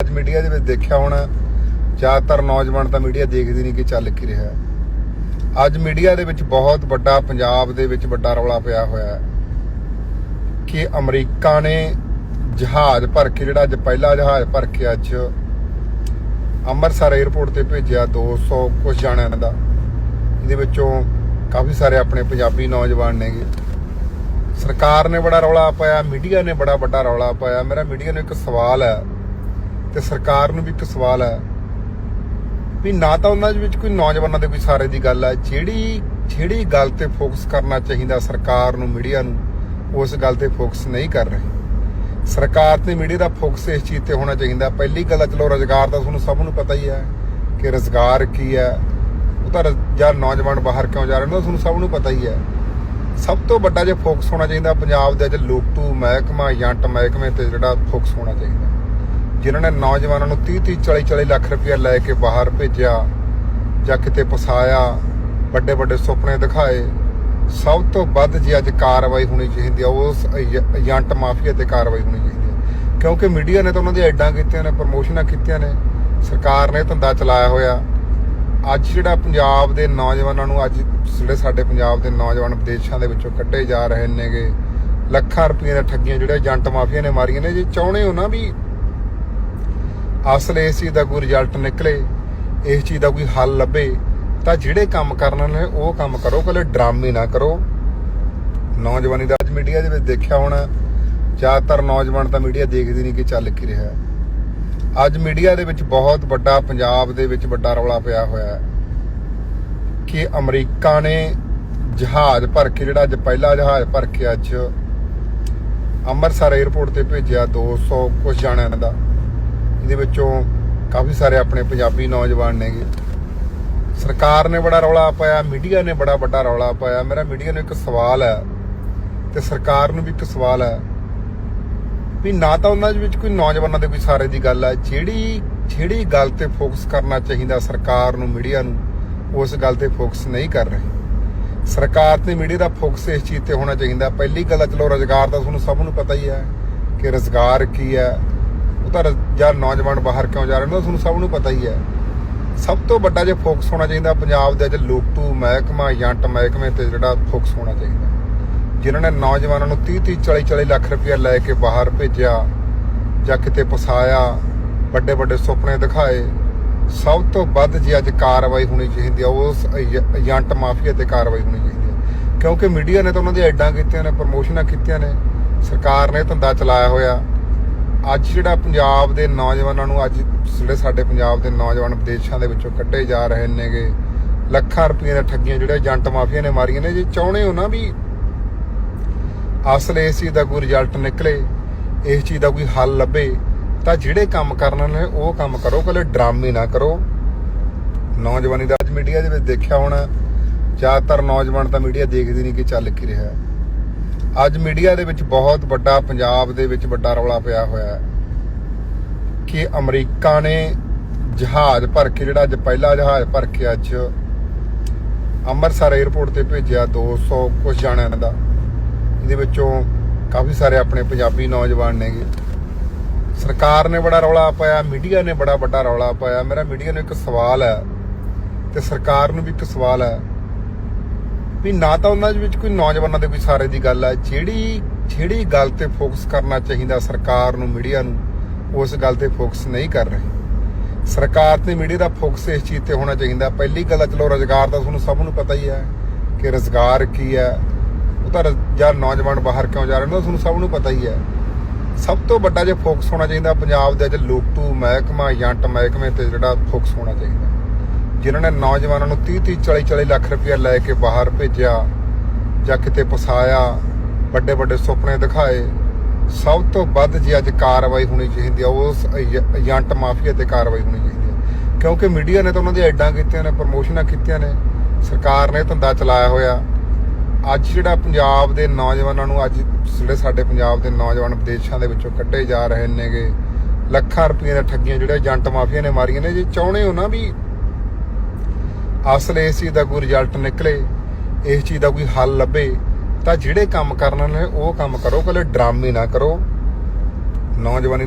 ਅੱਜ ਮੀਡੀਆ ਦੇ ਵਿੱਚ ਦੇਖਿਆ ਹੋਣਾ, ਜ਼ਿਆਦਾਤਰ ਨੌਜਵਾਨ ਤਾਂ ਮੀਡੀਆ ਦੇਖਦੇ ਨਹੀਂ ਕਿ ਚੱਲ ਕੀ ਰਿਹਾ। ਅੱਜ ਮੀਡੀਆ ਦੇ ਵਿੱਚ ਬਹੁਤ ਵੱਡਾ, ਪੰਜਾਬ ਦੇ ਵਿੱਚ ਵੱਡਾ ਰੌਲਾ ਪਿਆ ਹੋਇਆ ਹੈ ਕਿ ਅਮਰੀਕਾ ਨੇ ਜਹਾਜ਼ ਭਰ ਕੇ, ਜਿਹੜਾ ਅੱਜ ਪਹਿਲਾ ਜਹਾਜ਼ ਭਰ ਕੇ ਅੱਜ ਅੰਮ੍ਰਿਤਸਰ 에ਅਰਪੋਰਟ ਤੇ ਭੇਜਿਆ 200 ਕੁਝ ਜਾਣਿਆਂ ਦਾ। ਇਹਦੇ ਵਿੱਚੋਂ ਕਾਫੀ ਸਾਰੇ ਆਪਣੇ ਪੰਜਾਬੀ ਨੌਜਵਾਨ ਨੇਗੇ। ਸਰਕਾਰ ਨੇ ਬੜਾ ਰੌਲਾ ਪਾਇਆ, ਮੀਡੀਆ ਨੇ ਬੜਾ ਵੱਡਾ ਰੌਲਾ ਪਾਇਆ। ਮੇਰਾ ਮੀਡੀਆ ਨੂੰ ਇੱਕ ਸਵਾਲ ਹੈ ਤੇ ਸਰਕਾਰ ਨੂੰ ਵੀ ਇੱਕ ਸਵਾਲ ਹੈ ਵੀ ਨਾ ਤਾਂ ਉਹਨਾਂ ਦੇ ਵਿੱਚ ਕੋਈ ਨੌਜਵਾਨਾਂ ਦੇ ਕੋਈ ਸਾਰੇ ਦੀ ਗੱਲ ਹੈ, ਜਿਹੜੀ ਜਿਹੜੀ ਗੱਲ ਤੇ ਫੋਕਸ ਕਰਨਾ ਚਾਹੀਦਾ ਸਰਕਾਰ ਨੂੰ ਮੀਡੀਆ ਨੂੰ, ਉਸ ਗੱਲ ਤੇ ਫੋਕਸ ਨਹੀਂ ਕਰ ਰਹੇ। ਸਰਕਾਰ ਤੇ ਮੀਡੀਆ ਦਾ ਫੋਕਸ ਇਸ ਚੀਜ਼ ਤੇ ਹੋਣਾ ਚਾਹੀਦਾ। ਪਹਿਲੀ ਗੱਲ ਤਾਂ ਚਲੋ ਰੋਜ਼ਗਾਰ ਦਾ ਤੁਹਾਨੂੰ ਸਭ ਨੂੰ ਪਤਾ ਹੀ ਹੈ ਕਿ ਰੋਜ਼ਗਾਰ ਕੀ ਹੈ, ਉਹ ਤਾਂ ਜਾਂ ਨੌਜਵਾਨ ਬਾਹਰ ਕਿਉਂ ਜਾ ਰਹੇ ਨੇ ਤੁਹਾਨੂੰ ਸਭ ਨੂੰ ਪਤਾ ਹੀ ਹੈ। ਸਭ ਤੋਂ ਵੱਡਾ ਜੇ ਫੋਕਸ ਹੋਣਾ ਚਾਹੀਦਾ ਪੰਜਾਬ ਦੇ ਵਿੱਚ, ਲੋਕਟੂ ਮਹਿਕਮਾ ਜੰਟ ਮਹਿਕਮੇ ਤੇ ਜਿਹੜਾ ਫੋਕਸ ਹੋਣਾ ਚਾਹੀਦਾ। ਜਿਨ੍ਹਾਂ ਨੇ ਨੌਜਵਾਨਾਂ ਨੂੰ 30 30 40 40 ਲੱਖ ਰੁਪਇਆ ਲੈ ਕੇ ਬਾਹਰ ਭੇਜਿਆ, ਜਾਂ ਕਿਤੇ ਫਸਾਇਆ, ਵੱਡੇ ਵੱਡੇ ਸੁਪਨੇ ਦਿਖਾਏ, ਸਭ ਤੋਂ ਵੱਧ ਜੇ ਅੱਜ ਕਾਰਵਾਈ ਹੋਣੀ ਚਾਹੀਦੀ ਆ, ਉਸ ਏਜ- ਏਜੰਟ ਮਾਫੀਆ ਤੇ ਕਾਰਵਾਈ ਹੋਣੀ ਚਾਹੀਦੀ ਹੈ ਕਿਉਂਕਿ ਮੀਡੀਆ ਨੇ ਤਾਂ ਉਹਨਾਂ ਦੀਆਂ ਐਡਾਂ ਕੀਤੀਆਂ ਨੇ, ਪ੍ਰਮੋਸ਼ਨਾਂ ਕੀਤੀਆਂ ਨੇ, ਸਰਕਾਰ ਨੇ ਧੰਦਾ ਚਲਾਇਆ ਹੋਇਆ। ਅੱਜ ਜਿਹੜਾ ਪੰਜਾਬ ਦੇ ਨੌਜਵਾਨਾਂ ਨੂੰ ਅੱਜ ਜਿਹੜੇ ਸਾਡੇ ਪੰਜਾਬ ਦੇ ਨੌਜਵਾਨ ਵਿਦੇਸ਼ਾਂ ਦੇ ਵਿੱਚੋਂ ਕੱਢੇ ਜਾ ਰਹੇ ਨੇਗੇ, ਲੱਖਾਂ ਰੁਪਏ ਦੀਆਂ ਠੱਗੀਆਂ ਜਿਹੜੇ ਏਜੰਟ ਮਾਫੀਆ ਨੇ ਮਾਰੀਆਂ ਨੇ, ਜੇ ਚਾਹੁੰਦੇ ਹੋ ਨਾ ਵੀ ਅਸਲ ਇਸ ਚੀਜ਼ ਦਾ ਕੋਈ ਰਿਜ਼ਲਟ ਨਿਕਲੇ, ਇਸ ਚੀਜ਼ ਦਾ ਕੋਈ ਹੱਲ ਲੱਭੇ, ਤਾਂ ਜਿਹੜੇ ਕੰਮ ਕਰਨ ਨੇ, ਉਹ ਕੰਮ ਕਰੋ ਕੱਲੇ ਡਰਾਮੇ ਨਾ ਕਰੋ। ਨੌਜਵਾਨੀ ਦਾ ਅੱਜ ਮੀਡੀਆ ਦੇ ਵਿੱਚ ਦੇਖਿਆ ਹੋਣਾ, ਜ਼ਿਆਦਾਤਰ ਨੌਜਵਾਨ ਤਾਂ ਮੀਡੀਆ ਦੇਖਦੇ ਨਹੀਂ ਕਿ ਚੱਲ ਕੀ ਰਿਹਾ। ਅੱਜ ਮੀਡੀਆ ਦੇ ਵਿੱਚ ਬਹੁਤ ਵੱਡਾ, ਪੰਜਾਬ ਦੇ ਵਿੱਚ ਵੱਡਾ ਰੌਲਾ ਪਿਆ ਹੋਇਆ ਹੈ ਕਿ ਅਮਰੀਕਾ ਨੇ ਜਹਾਜ਼ ਭਰ ਕੇ, ਜਿਹੜਾ ਅੱਜ ਪਹਿਲਾ ਜਹਾਜ਼ ਭਰ ਕੇ ਅੱਜ ਅੰਮ੍ਰਿਤਸਰ 에ਅਰਪੋਰਟ ਤੇ ਭੇਜਿਆ 200 ਕੁਝ ਜਾਣਿਆਂ ਦਾ। ਇਹਦੇ ਵਿੱਚੋਂ ਕਾਫੀ ਸਾਰੇ ਆਪਣੇ ਪੰਜਾਬੀ ਨੌਜਵਾਨ ਨੇਗੇ। ਸਰਕਾਰ ਨੇ ਬੜਾ ਰੌਲਾ ਪਾਇਆ, ਮੀਡੀਆ ਨੇ ਬੜਾ ਵੱਡਾ ਰੌਲਾ ਪਾਇਆ। ਮੇਰਾ ਮੀਡੀਆ ਨੂੰ ਇੱਕ ਸਵਾਲ ਹੈ ਤੇ ਸਰਕਾਰ ਨੂੰ ਵੀ ਇੱਕ ਸਵਾਲ ਹੈ ਵੀ ਨਾ ਤਾਂ ਉਹਨਾਂ ਦੇ ਵਿੱਚ ਕੋਈ ਨੌਜਵਾਨਾਂ ਦੇ ਕੋਈ ਸਾਰੇ ਦੀ ਗੱਲ ਹੈ, ਜਿਹੜੀ ਜਿਹੜੀ ਗੱਲ ਤੇ ਫੋਕਸ ਕਰਨਾ ਚਾਹੀਦਾ ਸਰਕਾਰ ਨੂੰ, ਮੀਡੀਆ ਨੂੰ, ਉਸ ਗੱਲ ਤੇ ਫੋਕਸ ਨਹੀਂ ਕਰ ਰਹੇ। ਸਰਕਾਰ ਤੇ ਮੀਡੀਆ ਦਾ ਫੋਕਸ ਇਸ ਚੀਜ਼ ਤੇ ਹੋਣਾ ਚਾਹੀਦਾ। ਪਹਿਲੀ ਗੱਲ ਤਾਂ ਚਲੋ ਰੋਜ਼ਗਾਰ ਦਾ ਤੁਹਾਨੂੰ ਸਭ ਨੂੰ ਪਤਾ ਹੀ ਹੈ ਕਿ ਰੋਜ਼ਗਾਰ ਕੀ ਹੈ ਉਹ ਜਾਂ ਨੌਜਵਾਨ ਬਾਹਰ ਕਿਉਂ ਜਾ ਰਹੇ ਨੇ ਤੁਹਾਨੂੰ ਸਭ ਨੂੰ ਪਤਾ ਹੀ ਹੈ। ਸਭ ਤੋਂ ਵੱਡਾ ਜੇ ਫੋਕਸ ਹੋਣਾ ਚਾਹੀਦਾ ਪੰਜਾਬ ਦੇ ਵਿੱਚ ਲੋਕਟੂ ਮਹਿਕਮਾ ਜੰਟ ਮਹਿਕਮੇ ਤੇ ਜਿਹੜਾ ਫੋਕਸ ਹੋਣਾ ਚਾਹੀਦਾ। ਜਿਨ੍ਹਾਂ ਨੇ ਨੌਜਵਾਨਾਂ ਨੂੰ 30 30 40 40 ਲੱਖ ਰੁਪਇਆ ਲੈ ਕੇ ਬਾਹਰ ਭੇਜਿਆ ਜਾਂ ਕਿਤੇ ਫਸਾਇਆ, ਵੱਡੇ ਵੱਡੇ ਸੁਪਨੇ ਦਿਖਾਏ, ਸਭ ਤੋਂ ਵੱਧ ਜੇ ਅੱਜ ਕਾਰਵਾਈ ਹੋਣੀ ਚਾਹੀਦੀ ਆ, ਉਸ ਏਜ- ਏਜੰਟ ਮਾਫੀਆ ਤੇ ਕਾਰਵਾਈ ਹੋਣੀ ਚਾਹੀਦੀ ਹੈ ਕਿਉਂਕਿ ਮੀਡੀਆ ਨੇ ਤਾਂ ਉਹਨਾਂ ਦੀਆਂ ਐਡਾਂ ਕੀਤੀਆਂ ਨੇ, ਪ੍ਰਮੋਸ਼ਨਾਂ ਕੀਤੀਆਂ ਨੇ, ਸਰਕਾਰ ਨੇ ਧੰਦਾ ਚਲਾਇਆ ਹੋਇਆ। ਅੱਜ ਜਿਹੜਾ ਪੰਜਾਬ ਦੇ ਨੌਜਵਾਨਾਂ ਨੂੰ ਅੱਜ ਜਿਹੜੇ ਸਾਡੇ ਪੰਜਾਬ ਦੇ ਨੌਜਵਾਨ ਵਿਦੇਸ਼ਾਂ ਦੇ ਵਿੱਚੋਂ ਕੱਢੇ ਜਾ ਰਹੇ ਨੇਗੇ, ਲੱਖਾਂ ਰੁਪਏ ਦੀਆਂ ਠੱਗੀਆਂ, ਜਿਹੜੇ ਏਜੰਟ ਮਾਫੀਆ ਨੇ ਮਾਰੀਆਂ ਨੇ, ਜੇ ਚਾਹੁੰਦੇ ਹੋ ਨਾ ਵੀ ਅਸਲ ਇਸ ਚੀਜ਼ ਦਾ ਕੋਈ ਰਿਜ਼ਲਟ ਨਿਕਲੇ, ਇਸ ਚੀਜ਼ ਦਾ ਕੋਈ ਹੱਲ ਲੱਭੇ, ਤਾਂ ਜਿਹੜੇ ਕੰਮ ਕਰਨ ਨੇ ਉਹ ਕੰਮ ਕਰੋ ਕੱਲੇ ਡਰਾਮੇ ਨਾ ਕਰੋ। ਨੌਜਵਾਨੀ ਦਾ ਅੱਜ ਮੀਡੀਆ ਦੇ ਵਿੱਚ ਦੇਖਿਆ ਹੋਣਾ, ਜ਼ਿਆਦਾਤਰ ਨੌਜਵਾਨ ਤਾਂ ਮੀਡੀਆ ਦੇਖਦੇ ਨਹੀਂ ਕਿ ਚੱਲ ਕੀ ਰਿਹਾ। ਅੱਜ ਮੀਡੀਆ ਦੇ ਵਿੱਚ ਬਹੁਤ ਵੱਡਾ, ਪੰਜਾਬ ਦੇ ਵਿੱਚ ਵੱਡਾ ਰੌਲਾ ਪਿਆ ਹੋਇਆ ਹੈ ਕਿ ਅਮਰੀਕਾ ਨੇ ਜਹਾਜ਼ ਭਰ ਕੇ, ਜਿਹੜਾ ਅੱਜ ਪਹਿਲਾ ਜਹਾਜ਼ ਭਰ ਕੇ ਅੱਜ ਅੰਮ੍ਰਿਤਸਰ 에ਅਰਪੋਰਟ ਤੇ ਭੇਜਿਆ 200 ਕੁਝ ਜਾਣਿਆਂ ਦਾ। ਇਹਦੇ ਵਿੱਚੋਂ ਕਾਫੀ ਸਾਰੇ ਆਪਣੇ ਪੰਜਾਬੀ ਨੌਜਵਾਨ ਨੇਗੇ। ਸਰਕਾਰ ਨੇ ਬੜਾ ਰੌਲਾ ਪਾਇਆ, ਮੀਡੀਆ ਨੇ ਬੜਾ ਵੱਡਾ ਰੌਲਾ ਪਾਇਆ। ਮੇਰਾ ਮੀਡੀਆ ਨੂੰ ਇੱਕ ਸਵਾਲ ਹੈ ਤੇ ਸਰਕਾਰ ਨੂੰ ਵੀ ਇੱਕ ਸਵਾਲ ਹੈ ਵੀ ਨਾ ਤਾਂ ਉਹਨਾਂ ਦੇ ਵਿੱਚ ਕੋਈ ਨੌਜਵਾਨਾਂ ਦੇ ਕੋਈ ਸਾਰੇ ਦੀ ਗੱਲ ਹੈ ਜਿਹੜੀ ਜਿਹੜੀ ਗੱਲ ਤੇ ਫੋਕਸ ਕਰਨਾ ਚਾਹੀਦਾ ਸਰਕਾਰ ਨੂੰ ਮੀਡੀਆ ਨੂੰ, ਉਸ ਗੱਲ ਤੇ ਫੋਕਸ ਨਹੀਂ ਕਰ ਰਹੇ। ਸਰਕਾਰ ਤੇ ਮੀਡੀਆ ਦਾ ਫੋਕਸ ਇਸ ਚੀਜ਼ ਤੇ ਹੋਣਾ ਚਾਹੀਦਾ। ਪਹਿਲੀ ਗੱਲ ਤਾਂ ਚਲੋ ਰੋਜ਼ਗਾਰ ਦਾ ਤੁਹਾਨੂੰ ਸਭ ਨੂੰ ਪਤਾ ਹੀ ਹੈ ਕਿ ਰੋਜ਼ਗਾਰ ਕੀ ਹੈ ਉਹ ਤਾਂ ਰੁਜ਼- ਯਾਰ ਨੌਜਵਾਨ ਬਾਹਰ ਕਿਉਂ ਜਾ ਰਹੇ ਨੇ ਤੁਹਾਨੂੰ ਸਭ ਨੂੰ ਪਤਾ ਹੀ ਹੈ ਸਭ ਤੋਂ ਵੱਡਾ ਜੇ ਫੋਕਸ ਹੋਣਾ ਚਾਹੀਦਾ ਪੰਜਾਬ ਦੇ ਅੱਜ ਲੋਕਟੂ ਮਹਿਕਮਾ ਜੰਟ ਮਹਿਕਮੇ ਤੇ ਜਿਹੜਾ ਫੋਕਸ ਹੋਣਾ ਚਾਹੀਦਾ। ਜਿਨ੍ਹਾਂ ਨੇ ਨੌਜਵਾਨਾਂ ਨੂੰ 30 30 40 40 ਲੱਖ ਰੁਪਇਆ ਲੈ ਕੇ ਬਾਹਰ ਭੇਜਿਆ ਜਾਂ ਕਿਤੇ ਫਸਾਇਆ, ਵੱਡੇ ਵੱਡੇ ਸੁਪਨੇ ਦਿਖਾਏ, ਸਭ ਤੋਂ ਵੱਧ ਜੇ ਅੱਜ ਕਾਰਵਾਈ ਹੋਣੀ ਚਾਹੀਦੀ ਆ, ਉਸ ਏਜੰਟ ਮਾਫੀਆ ਤੇ ਕਾਰਵਾਈ ਹੋਣੀ ਚਾਹੀਦੀ ਹੈ ਕਿਉਂਕਿ ਮੀਡੀਆ ਨੇ ਤਾਂ ਉਹਨਾਂ ਦੀਆਂ ਐਡਾਂ ਕੀਤੀਆਂ ਨੇ, ਪ੍ਰਮੋਸ਼ਨਾਂ ਕੀਤੀਆਂ ਨੇ, ਸਰਕਾਰ ਨੇ ਧੰਦਾ ਚਲਾਇਆ ਹੋਇਆ। ਅੱਜ ਜਿਹੜਾ ਪੰਜਾਬ ਦੇ ਨੌਜਵਾਨਾਂ ਨੂੰ ਅੱਜ ਜਿਹੜੇ ਸਾਡੇ ਪੰਜਾਬ ਦੇ ਨੌਜਵਾਨ ਵਿਦੇਸ਼ਾਂ ਦੇ ਵਿੱਚੋਂ ਕੱਢੇ ਜਾ ਰਹੇ ਨੇਗੇ, ਲੱਖਾਂ ਰੁਪਏ ਦੀਆਂ ਠੱਗੀਆਂ ਜਿਹੜੇ ਏਜੰਟ ਮਾਫੀਆ ਨੇ ਮਾਰੀਆਂ ਨੇ, ਜੇ ਚਾਹੁੰਦੇ ਹੋ ਨਾ ਵੀ ਅਸਲ ਇਸ ਚੀਜ਼ ਦਾ ਕੋਈ ਰਿਜ਼ਲਟ ਨਿਕਲੇ, ਇਸ ਚੀਜ਼ ਦਾ ਕੋਈ ਹੱਲ ਲੱਭੇ, ਤਾਂ ਜਿਹੜੇ ਕੰਮ ਕਰਨ ਨੇ ਉਹ ਕੰਮ ਕਰੋ ਕਦੇ ਡਰਾਮੇ ਨਾ ਕਰੋ। ਨੌਜਵਾਨੀ ਦਾ